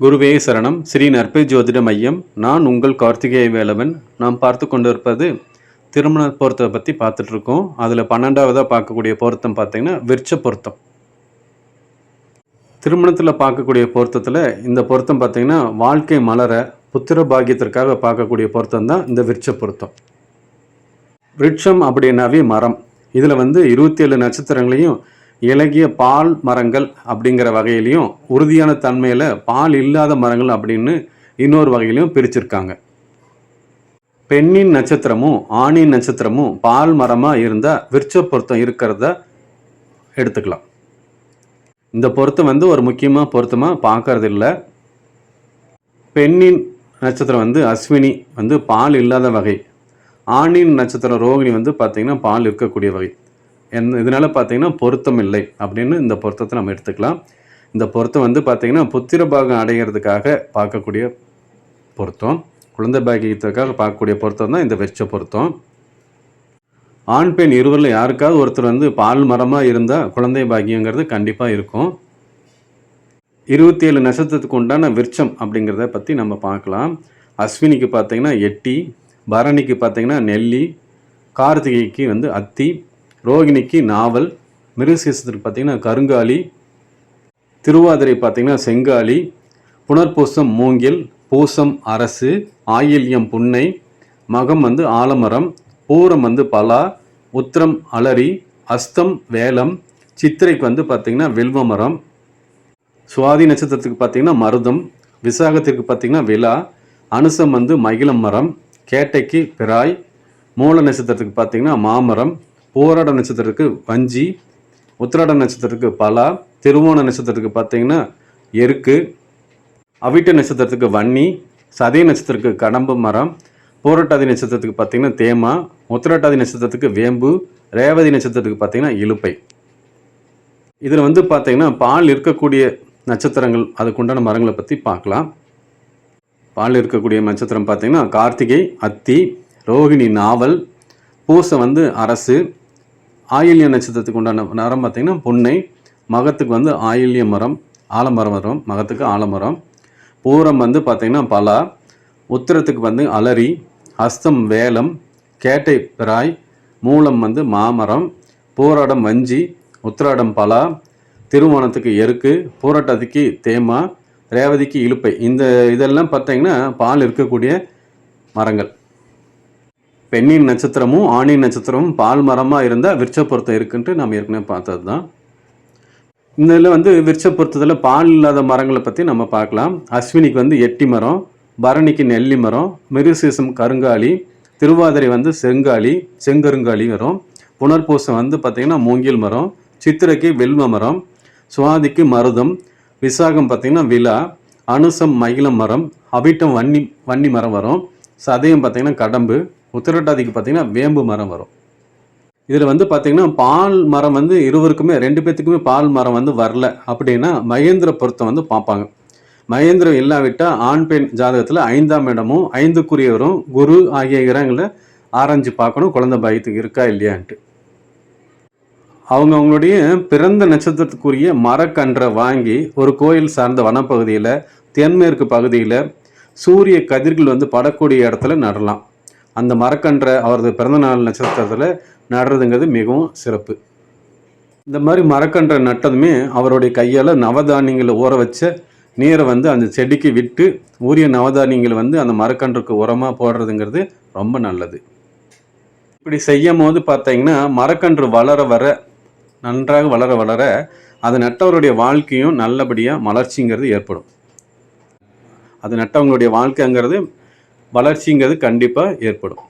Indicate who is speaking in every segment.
Speaker 1: குருவே சரணம். ஸ்ரீ நற்பை ஜோதிட மையம். நான் உங்கள் கார்த்திகேய வேலவன். நாம் பார்த்து கொண்டிருப்பது திருமண பொருத்தத்தை பற்றி பார்த்துட்டு இருக்கோம் அதில் பன்னெண்டாவதாக பார்க்கக்கூடிய பொருத்தம் பார்த்தீங்கன்னா விருட்ச பொருத்தம். திருமணத்தில் பார்க்கக்கூடிய பொருத்தத்தில் இந்த பொருத்தம் பார்த்தீங்கன்னா வாழ்க்கை மலர புத்திர பாக்கியத்திற்காக பார்க்கக்கூடிய பொருத்தம் தான் இந்த விருட்ச பொருத்தம். விருட்சம் அப்படின்னாவே மரம். இதில் வந்து இருபத்தி ஏழு நட்சத்திரங்களையும் இலகிய பால் மரங்கள் அப்படிங்கிற வகையிலையும் உறுதியான தன்மையில் பால் இல்லாத மரங்கள் அப்படின்னு இன்னொரு வகையிலையும் பிரிச்சிருக்காங்க. பெண்ணின் நட்சத்திரமும் ஆணின் நட்சத்திரமும் பால் மரமாக இருந்தால் விருட்ச பொருத்தம் இருக்கிறத எடுத்துக்கலாம். இந்த பொருத்தம் வந்து ஒரு முக்கியமாக பொருத்தமாக பார்க்கறது இல்லை பெண்ணின் நட்சத்திரம் வந்து அஸ்வினி வந்து பால் இல்லாத வகை. ஆணின் நட்சத்திரம் ரோகிணி வந்து பார்த்திங்கன்னா பால் இருக்கக்கூடிய வகை. என் இதனால் பார்த்தீங்கன்னா பொருத்தம் இல்லை அப்படின்னு இந்த பொருத்தத்தை நம்ம எடுத்துக்கலாம். இந்த பொருத்தம் வந்து பார்த்திங்கன்னா புத்திர பாகம் அடைகிறதுக்காக பார்க்கக்கூடிய பொருத்தம். குழந்தை பாக்கியத்துக்காக பார்க்கக்கூடிய பொருத்தம் தான் இந்த வெச்ச பொருத்தம். ஆண் பெண் இருவரில் யாருக்காவது ஒருத்தர் வந்து பால் மரமாக இருந்தால் குழந்தை பாக்கியங்கிறது கண்டிப்பாக இருக்கும். இருபத்தி ஏழு நட்சத்திரத்துக்கு உண்டான விருட்சம் அப்படிங்கிறத பற்றி நம்ம பார்க்கலாம். அஸ்வினிக்கு பார்த்தீங்கன்னா எட்டி பரணிக்கு பார்த்தீங்கன்னா நெல்லி கார்த்திகைக்கு வந்து அத்தி ரோகிணிக்கு நாவல் மிருகசீசத்துக்கு பார்த்தீங்கன்னா கருங்காலி திருவாதிரை பார்த்திங்கன்னா செங்காலி புனர்பூசம் மூங்கில் பூசம் அரசு ஆயில்யம் புன்னை மகம் வந்து ஆலமரம் பூரம் வந்து பலா உத்திரம் அலரி அஸ்தம் வேலம் சித்திரைக்கு வந்து பார்த்திங்கன்னா வில்வ மரம் சுவாதி நட்சத்திரத்துக்கு பார்த்தீங்கன்னா மருதம் விசாகத்திற்கு பார்த்திங்கன்னா விழா அனுசம் வந்து மகிழம் மரம் கேட்டைக்கு பிராய் மூல நட்சத்திரத்துக்கு பார்த்தீங்கன்னா மாமரம் போராட நட்சத்திரத்துக்கு வஞ்சி உத்திராட நட்சத்திரத்துக்கு பலா திருவோண நட்சத்திரத்துக்கு பார்த்தீங்கன்னா எருக்கு அவிட்ட நட்சத்திரத்துக்கு வன்னி சதய நட்சத்திரத்துக்கு கடம்பு மரம் பூரட்டாதி நட்சத்திரத்துக்கு பார்த்தீங்கன்னா தேமா உத்திரட்டாதி நட்சத்திரத்துக்கு வேம்பு ரேவதி நட்சத்திரத்துக்கு பார்த்தீங்கன்னா இலுப்பை. இதில் வந்து பார்த்தீங்கன்னா பால் இருக்கக்கூடிய நட்சத்திரங்கள் அதுக்குண்டான மரங்களை பற்றி பார்க்கலாம். பால் இருக்கக்கூடிய நட்சத்திரம் பார்த்தீங்கன்னா கார்த்திகை அத்தி ரோகிணி நாவல் பூசை வந்து அரசு ஆயில்ய நட்சத்திரத்துக்கு உண்டான மரம் பார்த்திங்கன்னா புன்னை மகத்துக்கு வந்து ஆயில்ய மரம் ஆலமரம் வரும். மகத்துக்கு ஆலமரம். பூரம் வந்து பார்த்திங்கன்னா பலா. உத்திரத்துக்கு வந்து அலரி ஹஸ்தம் வேலம் கேட்டை பிராய் மூலம் வந்து மாமரம் பூராடம் வஞ்சி உத்திராடம் பலா திருவோணத்துக்கு எருக்கு போராட்டத்துக்கு தேமா ரேவதிக்கு இலுப்பை இந்த இதெல்லாம் பார்த்தீங்கன்னா பால் இருக்கக்கூடிய மரங்கள். பெண்ணின் நட்சத்திரமும் ஆணின் நட்சத்திரமும் பால் மரமாக இருந்தால் விருட்சப்பொருத்தம் இருக்குன்ட்டு நம்ம ஏற்கனவே பார்த்தது தான் இந்த இதில் வந்து விருட்சப்பொருத்தத்தில் பால் இல்லாத மரங்களை பற்றி நம்ம பார்க்கலாம். அஸ்வினிக்கு வந்து எட்டி மரம் பரணிக்கு நெல்லி மரம் மிருசீசம் கருங்காலி திருவாதிரை வந்து செங்காலி செங்கருங்காலி வரும். புனர்பூசம் வந்து பார்த்திங்கன்னா மூங்கில் மரம் சித்திரைக்கு வெல்வ மரம் சுவாதிக்கு மருதம் விசாகம் பார்த்திங்கன்னா விழா அனுசம் மகிழம் மரம் அவிட்டம் வன்னி வன்னி மரம் வரும். சதயம் பார்த்திங்கன்னா கடம்பு உத்திரட்டாதிக்கு பார்த்திங்கன்னா வேம்பு மரம் வரும். இதில் வந்து பார்த்திங்கன்னா பால் மரம் வந்து இருவருக்குமே ரெண்டு பேர்த்துக்குமே பால் மரம் வந்து வரல அப்படின்னா மகேந்திர பொருத்தம் வந்து பார்ப்பாங்க. மகேந்திரம் இல்லாவிட்டால் ஆண் பெண் ஜாதகத்தில் ஐந்தாம் இடமும் ஐந்துக்குரியவரும் குரு ஆகிய கிரகங்களை ஆராய்ஞ்சு பார்க்கணும். குழந்தை பாக்கியத்துக்கு இருக்கா இல்லையான்ட்டு. அவங்க அவங்களுடைய பிறந்த நட்சத்திரத்துக்குரிய மரக்கன்றை வாங்கி ஒரு கோயில் சார்ந்த வனப்பகுதியில் தென்மேற்கு பகுதியில் சூரிய கதிர்கள் வந்து படக்கூடிய இடத்துல நடலாம். அந்த மரக்கன்ற அவரது பிறந்தநாள் நட்சத்திரத்தில் நடுறதுங்கிறது மிகவும் சிறப்பு. இந்த மாதிரி மரக்கன்றை நட்டதுமே அவருடைய கையால் நவதானியங்களை ஊற வச்ச நீரை வந்து அந்த செடிக்கு விட்டு ஊரிய நவதானியங்களை வந்து அந்த மரக்கன்றுக்கு உரமாக போடுறதுங்கிறது ரொம்ப நல்லது. இப்படி செய்யும் போது பார்த்தீங்கன்னா மரக்கன்று வளர வர நன்றாக வளர வளர அது நட்டவருடைய வாழ்க்கையும் நல்லபடியாக மலர்ச்சிங்கிறது ஏற்படும். அது நட்டவங்களுடைய வாழ்க்கைங்கிறது வளர்ச்சிங்கிறது கண்டிப்பாக ஏற்படும்.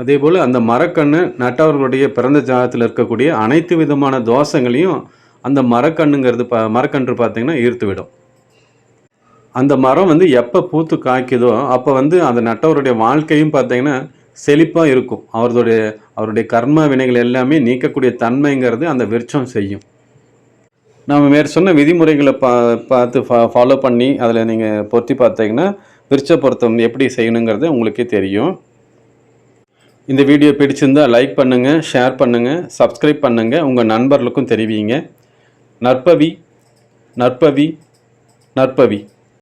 Speaker 1: அதே போல் அந்த மரக்கன்று நட்டவர்களுடைய பிறந்த ஜாதகத்தில் இருக்கக்கூடிய அனைத்து விதமான தோஷங்களையும் அந்த மரக்கண்ணுங்கிறது ப மரக்கன்று பார்த்தீங்கன்னா ஈர்த்து விடும் அந்த மரம் வந்து எப்போ பூத்து காய்க்குதோ அப்போ வந்து அந்த நட்டவருடைய வாழ்க்கையும் பார்த்தீங்கன்னா செழிப்பாக இருக்கும். அவருடைய அவருடைய கர்ம வினைகள் எல்லாமே நீக்கக்கூடிய தன்மைங்கிறது அந்த விருட்சம் செய்யும். நம்ம மேற் சொன்ன விதிமுறைகளை பா பார்த்து ஃபா ஃபாலோ பண்ணி அதில் நீங்கள் பொருத்தி பார்த்தீங்கன்னா விருச்சப்பொருத்தம் எப்படி செய்யணுங்கிறது உங்களுக்கே தெரியும். இந்த வீடியோ பிடிச்சிருந்தா லைக் பண்ணுங்கள் ஷேர் பண்ணுங்கள் சப்ஸ்கிரைப் பண்ணுங்கள் உங்கள் நண்பர்களுக்கும் தெரிவிங்க. நற்பவி நற்பவி நற்பவி.